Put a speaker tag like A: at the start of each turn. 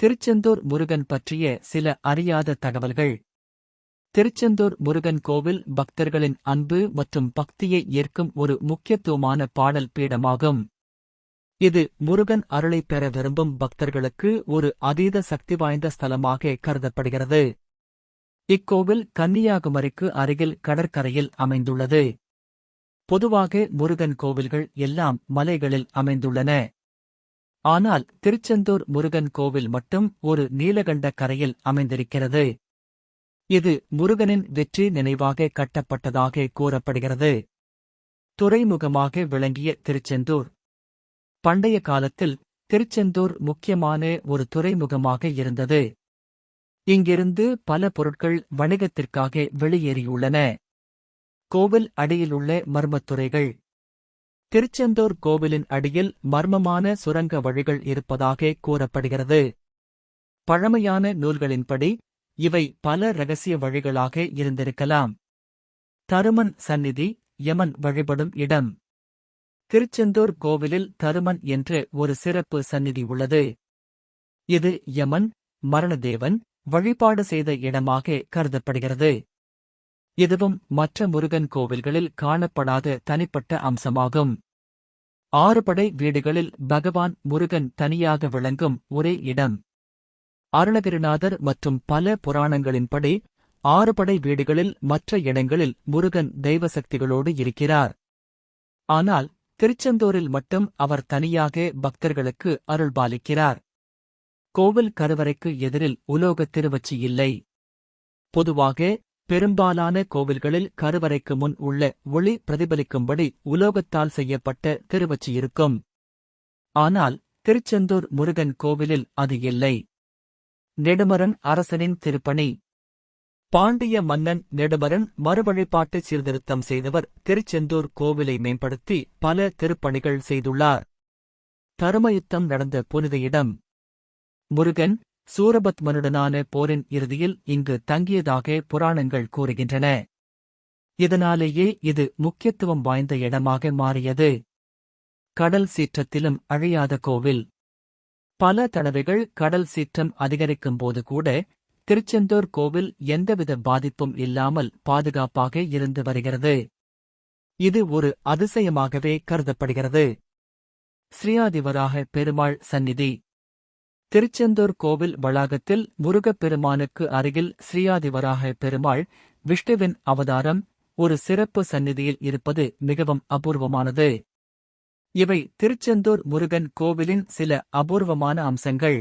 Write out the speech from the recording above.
A: திருச்செந்தூர் முருகன் பற்றிய சில அறியாத தகவல்கள். திருச்செந்தூர் முருகன் கோவில் பக்தர்களின் அன்பு மற்றும் பக்தியை ஏற்கும் ஒரு முக்கியத்துவமான பாடல் பீடமாகும். இது முருகன் அருளைப் பெற விரும்பும் பக்தர்களுக்கு ஒரு அதீத சக்தி வாய்ந்த ஸ்தலமாக கருதப்படுகிறது. இக்கோவில் கன்னியாகுமரிக்கு அருகில் கடற்கரையில் அமைந்துள்ளது. பொதுவாக முருகன் கோவில்கள் எல்லாம் மலைகளில் அமைந்துள்ளன. ஆனால் திருச்செந்தூர் முருகன் கோவில் மட்டும் ஒரு நீலகண்ட கரையில் அமைந்திருக்கிறது. இது முருகனின் வெற்றி நினைவாக கட்டப்பட்டதாக கூறப்படுகிறது. துறைமுகமாக விளங்கிய திருச்செந்தூர். பண்டைய காலத்தில் திருச்செந்தூர் முக்கியமான ஒரு துறைமுகமாக இருந்தது. இங்கிருந்து பல பொருட்கள் வணிகத்திற்காக வெளியேறியுள்ளன. கோவில் அடியிலுள்ள மர்மத்துறைகள். திருச்செந்தூர் கோவிலின் அடியில் மர்மமான சுரங்க வழிகள் இருப்பதாக கூறப்படுகிறது. பழமையான நூல்களின்படி இவை பல ரகசிய வழிகளாக இருந்திருக்கலாம். தருமன் சந்நிதி யமன் வழிபடும் இடம். திருச்செந்தூர் கோவிலில் தருமன் என்று ஒரு சிறப்பு சந்நிதி உள்ளது. இது யமன் மரணதேவன் வழிபாடு செய்த இடமாக கருதப்படுகிறது. இதுவும் மற்ற முருகன் கோவில்களில் காணப்படாத தனிப்பட்ட அம்சமாகும். ஆறுபடை வீடுகளில் பகவான் முருகன் தனியாக விளங்கும் ஒரே இடம். அருணகிரிநாதர் மற்றும் பல புராணங்களின்படி ஆறுபடை வீடுகளில் மற்ற இடங்களில் முருகன் தெய்வசக்திகளோடு இருக்கிறார். ஆனால் திருச்செந்தூரில் மட்டும் அவர் தனியாக பக்தர்களுக்கு அருள்பாலிக்கிறார் கோவில் கருவறைக்கு எதிரில் உலோகத் திருவச்சி இல்லை. பொதுவாக பெரும்பாலான கோவில்களில் கருவறைக்கு முன் உள்ள ஒளி பிரதிபலிக்கும்படி உலோகத்தால் செய்யப்பட்ட திருவச்சி இருக்கும். ஆனால் திருச்செந்தூர் முருகன் கோவிலில் அது இல்லை. நெடுமரன் அரசனின் திருப்பணி. பாண்டிய மன்னன் நெடுமரன் மறுவழிபாட்டு சீர்திருத்தம் செய்தவர் திருச்செந்தூர் கோவிலை மேம்படுத்தி பல திருப்பணிகள் செய்துள்ளார். தருமயுத்தம் நடந்த புனித இடம். முருகன் சூரபத்மனுடனான போரின் இறுதியில் இங்கு தங்கியதாக புராணங்கள் கூறுகின்றன. இதனாலேயே இது முக்கியத்துவம் வாய்ந்த இடமாக மாறியது. கடல் சீற்றத்திலும் அழியாத கோவில். பல தடவைகள் கடல் சீற்றம் அதிகரிக்கும் போது கூட திருச்செந்தூர் கோவில் எந்தவித பாதிப்பும் இல்லாமல் பாதுகாப்பாக இருந்து வருகிறது. இது ஒரு அதிசயமாகவே கருதப்படுகிறது. ஸ்ரீயாதிவராக பெருமாள் சந்நிதி திருச்செந்தூர் கோவில் வளாகத்தில் முருகப்பெருமானுக்கு அருகில் ஸ்ரீயாதிவராக பெருமாள் விஷ்ணுவின் அவதாரம் ஒரு சிறப்பு சந்நிதியில் இருப்பது மிகவும் அபூர்வமானது. இவை திருச்செந்தூர் முருகன் கோவிலின் சில அபூர்வமான அம்சங்கள்.